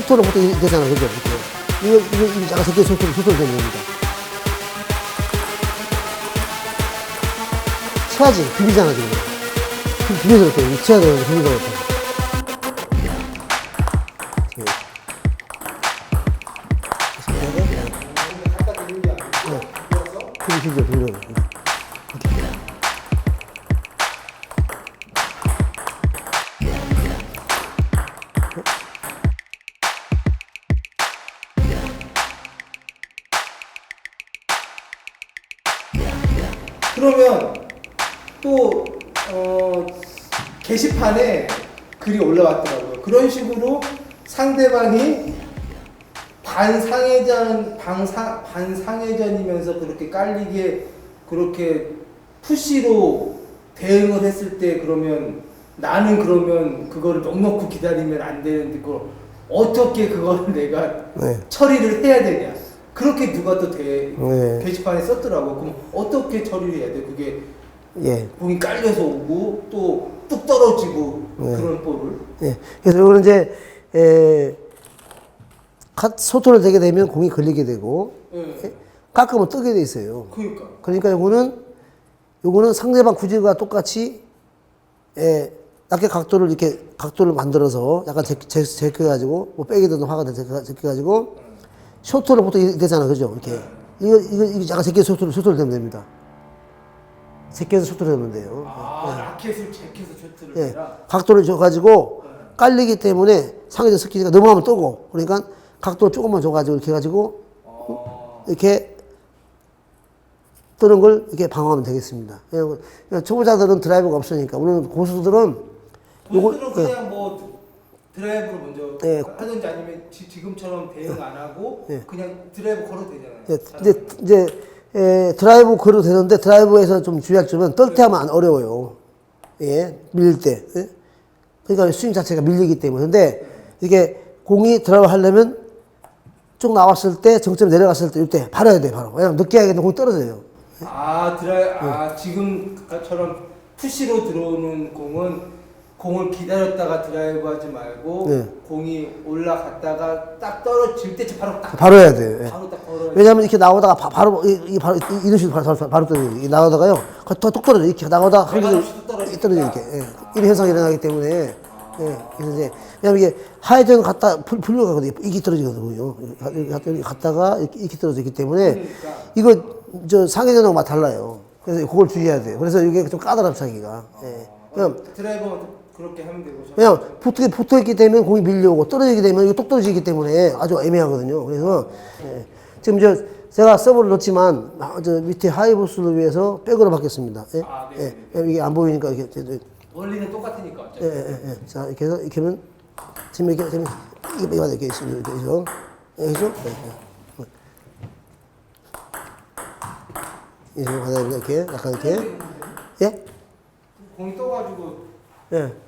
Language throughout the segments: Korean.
소토를 보통 이렇게 되잖아, 그죠? 이거, 이거, 약간 새끼 소토를, 소토를 되는 겁니다. 쳐야지, 비비잖아, 지금. 비- 비벼서 이렇게, 쳐야 되는데, 비비서 이렇게. 예. 비비, 비비, 비비. 그 러면 또 어, 게시판에 글이 올라왔더라고요. 그런 식으로 상대방이 반상회전 방사, 반상회전이면서 그렇게 깔리게 그렇게 푸시로 대응을 했을 때 그러면 나는 그러면 그거를 넉넉히 기다리면 안 되는데 그걸 어떻게 그거를 내가 네. 처리를 해야 되냐 그렇게 누가 또 대, 네. 게시판에 썼더라고 그럼 어떻게 처리를 해야 돼 그게 예. 공이 깔려서 오고 또 뚝 떨어지고 네. 그런 볼을 예. 그래서 이거는 이제, 에, 카- 소토를 대게 되면 공이 걸리게 되고, 예. 깎으면 뜨게 돼 있어요. 그러니까 그러니까 요거는, 요거는 상대방 구질과 똑같이, 에, 낮게 각도를 이렇게, 각도를 만들어서 약간 제, 제, 제껴가지고, 뭐 빼기든 화가 제껴- 제껴가지고, 쇼트를 보통 이렇게 되잖아. 그죠? 이렇게. 이거, 이거, 이거 약간 제껴 쇼트를, 쇼트를 되면 됩니다. 제껴서 쇼트를 되면 돼요. 아 라켓을 제껴서 쇼트를 예, 해라 각도를 줘가지고 깔리기 때문에 상해져 스키니까 넘어가면 뜨고 그러니까 각도를 조금만 줘가지고 이렇게 해가지고 어, 이렇게 뜨는 걸 이렇게 방어하면 되겠습니다. 그냥 그냥 초보자들은 드라이버가 없으니까 우리는 고수들은 요거 고수들은 그냥 뭐 드라이브로 먼저 예. 하든지 아니면 지, 지금처럼 대응 안 하고 예. 그냥 드라이브 걸어도 되잖아요 예, 이제 이제 에, 드라이브 걸어도 되는데 드라이브에서 좀 주의할 점은 떨 때 하면 안 어려워요. 예, 밀릴 때. 예? 그러니까 스윙 자체가 밀리기 때문에. 근데 이게 공이 드라이브 하려면 쭉 나왔을 때 정점 내려갔을 때 이때 바로 해야 돼 바로. 왜냐면 늦게 하게 되면 공이 떨어져요. 아 드라이 예. 아 지금처럼 푸시로 들어오는 공은 공을 기다렸다가 드라이브 하지 말고 네. 공이 올라갔다가 딱 떨어질 때 바로 딱 바로 해야 돼요. 예. 바로 딱 걸어 왜냐면 이렇게 나오다가 바, 바로 이, 이 바로 이- 이런 식으로 바로 바로, 바로 떨어져요. 이게 나오다가요. 더똑 떨어져 이렇게 나오다 한 내가 없이도 떨어지니까. 떨어져 이렇게 예. 이런 현상이 일어나기 때문에 예. 그래서 이제 왜냐면 이게 하이전 갔다 풀 풀려 가거든요. 이게 떨어지거든요. 여기 갔- 여기 갔다가 이렇게, 이렇게 떨어지기 때문에 그러니까. 이거 저 상해전하고 맛 달라요. 그래서 그걸 주의해야 돼요. 그래서 이게 좀 까다롭 차기가. 예. 그냥 드라이버 그렇게 하면 되고 그냥 붙어, 붙어 있기 때문에 공이 밀려오고 떨어지게 되면 이거 똑 떨어지기 때문에 아주 애매하거든요. 그래서 예. 지금 저 제가 서브를 넣었지만 아, 저 밑에 하이보스를 위해서 백으로 바뀌었습니다. 예? 아, 네, 예. 이게 안 보이니까 이렇게 예, 원리는 똑같으니까 어차피. 예, 예. 자 이렇게 해서 이렇게 하면 지금 이렇게 지금 이게 이게 이렇게 있습니다. 이렇게 해서 여기서 예, 예. 이렇게. 이렇게 약간 이렇게 예? 공이 떠가지고 예.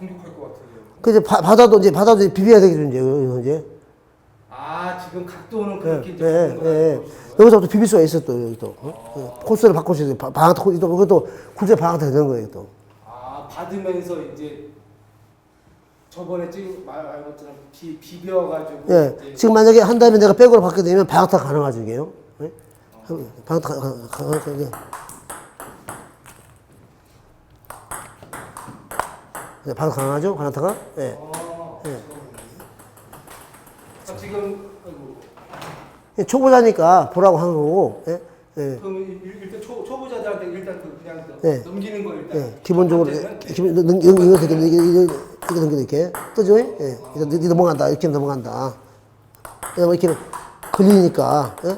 공격할 것 같은데요. 그 이제 바, 받아도 이제 받아도 이제 비벼야 되겠죠 이제 이거 이제. 아 지금 각도는 예, 그렇게 이제 예, 보는 거라고 예. 보시는 거예요? 여기서 또 비빌 수가 있어 또 여기 또 어? 예. 코스를 바꾸셔야 돼. 바- 방학 코 또, 그것도 굴제 방학 때 되는 거예요 또. 아 받으면서 이제 저번에 찍은 말말 것처럼 비 비벼가지고 예. 이제 지금 만약에 한 다음에 내가 백으로 바뀌게 되면 방학 타 가능하죠 이게요. 예? 방학 타 가능하게. 네, 방학 가능하죠? 방학 타가? 예. 어, 예. 아, 지금 아이고, 예, 초보자니까 보라고 한 거고. 예. 예. 그럼 일- 일단 초 초보자들한테 일단 그 그냥 그 네. 넘기는 거 일단 예, 기본적으로 첫 번째는 예, 기본 넘 이거 이렇게 넘겨 이렇게 뜨죠? 예, 이거 니 넘어간다 이렇게 넘어간다. 왜냐면 이렇게 걸리니까. 예?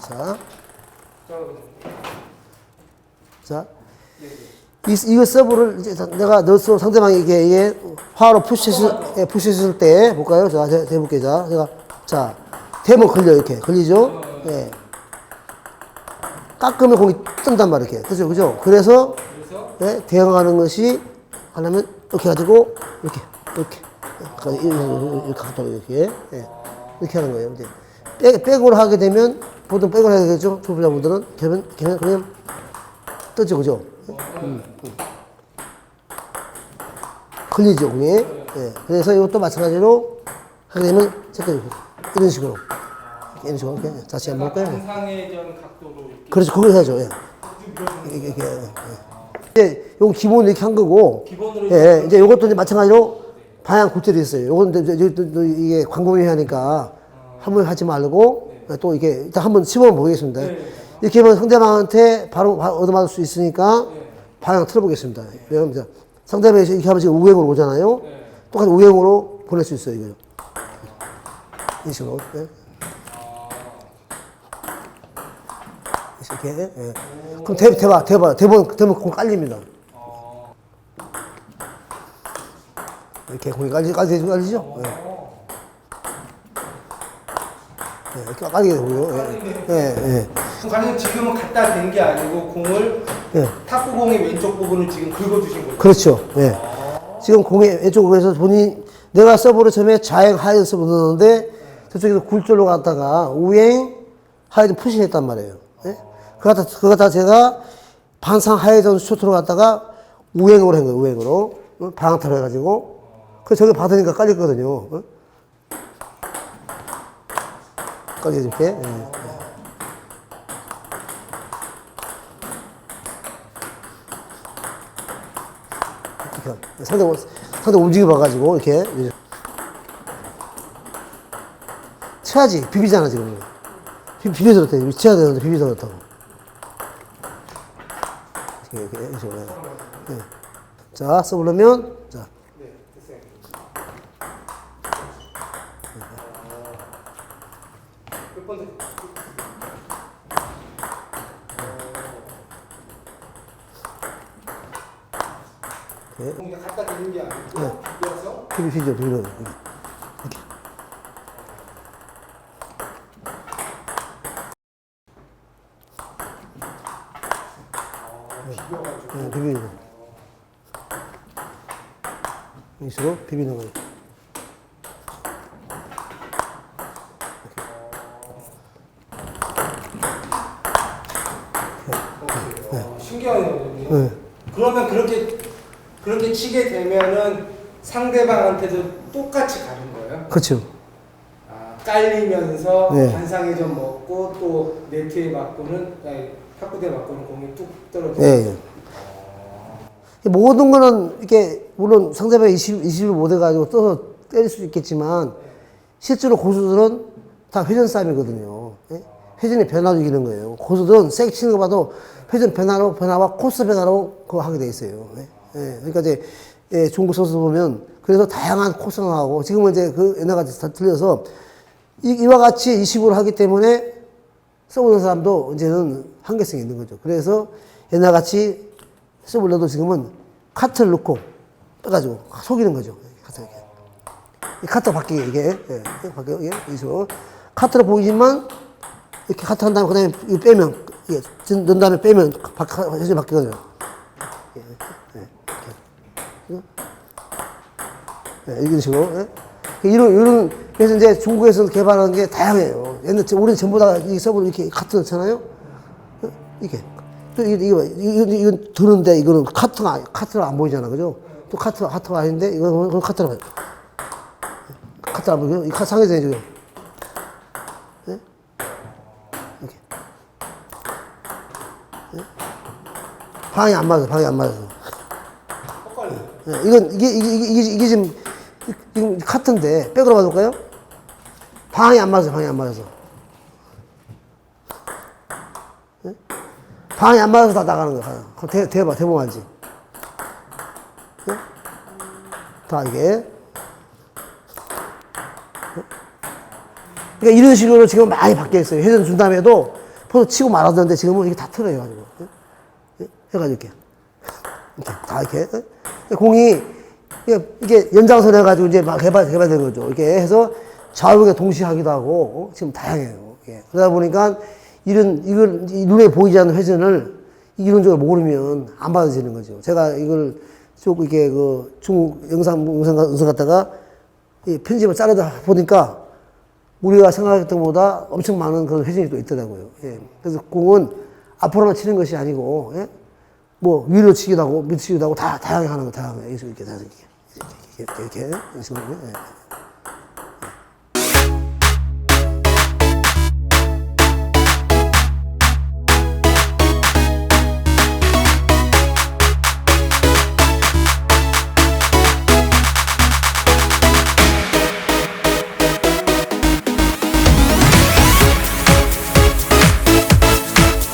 자, 자, 자, 이 이거 서브를 이제 다- 내가 넣어서 상대방이 이게 화로 푸시했을 예, 푸시했을 때 볼까요? 자, 제- 대볼게요. 자, 제가 자 대면 걸려 이렇게 걸리죠? 예. 깎으면 공이 뜬단 말이에요. 이렇게. 그죠, 그죠? 그래서 예, 대응하는 것이 하려면 이렇게 가지고 이렇게 이렇게 이렇게 이렇게 각도 이렇게 예, 이렇게 하는 거예요. 이제 백 백으로 하게 되면 보통 백으로 해야 되겠죠. 초보자분들은 그러면 그냥 그냥 뜨죠, 그죠? 음, 음. 걸리죠, 그게. 예, 그래서 이것도 마찬가지로 하게 되면 체크 이런 식으로 이런 식으로 이렇게 다시 한번 볼까요? 반상회전 각도로 이렇게 그렇죠. 그걸 해야죠. 예. 이게, 이게, 예. 이제 요거 기본 이렇게 한 거고, 기본으로 예, 이제 요것도 이제 마찬가지로 방향 굴절이 있어요. 요건 이제 이제 또- 또 이게 광범위 하니까 한번 하지 말고 또 이게 일단 한번 시범 보겠습니다. 이렇게 하면 상대방한테 바로 바- 얻어맞을 수 있으니까 방향 틀어보겠습니다. 왜냐면 이제 상대방이 이렇게 하면 지금 우행으로 오잖아요. 똑같이 우행으로 보낼 수 있어요, 이거. 이 식으로. 예. 이렇게. 예. 그럼 대, 대봐, 대봐. 대본, 대본 공 깔립니다. 이렇게 공이 깔리, 깔리, 깔리죠? 예. 예, 이렇게 깔리게 되고요. 예. 예, 예. 관님 지금은 갖다 댄 게 아니고 공을 예. 탁구공의 왼쪽 부분을 지금 긁어주신 거죠. 그렇죠. 예. 지금 공의 왼쪽으로 해서 본인, 내가 서브를 처음에 좌행 하이드 서브 넣었는데 저쪽에서 굴절로 갔다가 우행 하이드 푸시했단 말이에요. 예? 그거 갖다, 그거 갖다 제가 반상 하이드 쇼트로 갔다가 우행으로 한 거예요, 우행으로. 어? 방향타로 해가지고. 그 저기 받으니까 깔렸거든요. 어? 깔리지, 이렇게. 예. 이렇게 상대 상대 움직여 봐가지고 이렇게. 쳐야지 비비잖아 지금 비, 비벼서 그렇다 쳐야 되는데 비비서 그렇다고 이렇게 이렇게 이렇게. 네. 자 써보려면 자 네? 네. 공이 갖다 대는 게 아니고 비벼서 비비 비벼 비벼 이렇게. 비벼가지고 네, 비비는 거. 이 식으로 비비는 거예요. 어, 신기하네요. 네. 그러면 그렇게 그렇게 치게 되면은 상대방한테도 똑같이 가는 거예요? 그렇죠. 아, 깔리면서 네. 반상회전 먹고 또 네트에 맞고는 아니, 탁구대에 맞고는 공이 뚝 떨어지고 예, 예. 이 모든 거는 이렇게 물론 상대방이 20, 20을 못 해가지고 떠서 때릴 수 있겠지만 실제로 고수들은 다 회전 싸움이거든요. 예? 회전의 변화로 이기는 거예요. 고수들은 세게 치는 거 봐도 회전 변화로 변화와 코스 변화로 그거 하게 돼 있어요. 예? 예, 그러니까 이제 예, 중국 선수 보면 그래서 다양한 코스가 나오고 지금은 이제 그 옛날같이 다 틀려서 이, 이와 같이 20으로 하기 때문에 써보는 사람도 이제는 한계성이 있는 거죠. 그래서 옛날 같이 써보려도 지금은 카트를 넣고 빼가지고 속이는 거죠. 카트 이렇게. 이 카트 바뀌게 이게 예, 바뀌어 이게 이죠. 카트로 보이지만 이렇게 카트 한 다음에 그다음에 이거 빼면 이게 넣은 다음에 빼면 바, 해서 바뀌거든요. 예, 예, 예, 이런 식으로. 예. 이런, 이런, 그래서 이제 중국에서 개발한 게 다양해요. 옛날, 우리는 전부 다이 서브를 이렇게 카트 넣잖아요? 어? 이게. 또 이거, 이거, 이거, 이거 드는데 이거는 카트가, 카트가 안 보이잖아. 그죠? 또 카트가, 카트가 아닌데 이거는 그건 카트가 보여. 카트 안 보이죠? 이 카트 상해잖아요, 지금. 예? 예? 방이 안 맞아, 방이 안 맞아서. 예, 이건 이게 이게 이게, 이게, 지금 이- 지금 카트인데 백으로 봐볼까요? 방이 안 맞아서 방이 안 맞아서 예? 방이 안 맞아서 다 나가는 거야. 그럼 대 대봐 대본 알지? 예? 다 이게 예? 그러니까 이런 식으로 지금 많이 바뀌어 있어요. 회전 준 다음에도 포도 치고 말았는데 지금은 이게 다 틀어요 가지고? 해가지고 이렇게 이렇게 다 이렇게 예? 공이 이게, 연장선 해가지고 이제 막 개발 개발된 거죠. 이렇게 해서 좌우에 동시에 하기도 하고 어? 지금 다양해요. 예. 그러다 보니까 이런 이걸 이 눈에 보이지 않는 회전을 이론적으로 모르면 안 받아지는 거죠. 제가 이걸 쭉 이렇게 그 중국 영상 영상 영상 갖다가 이 편집을 자르다 보니까 우리가 생각했던 것보다 엄청 많은 그런 회전이 또 있더라고요. 예. 그래서 공은 앞으로만 치는 것이 아니고, 예? 뭐 위로 치기도 하고 밑치기도 하고 다 다양하게 하는 거 다양해. 이렇게 다양하게. 이렇게 이렇게 이렇게 이렇게 이렇게 이렇게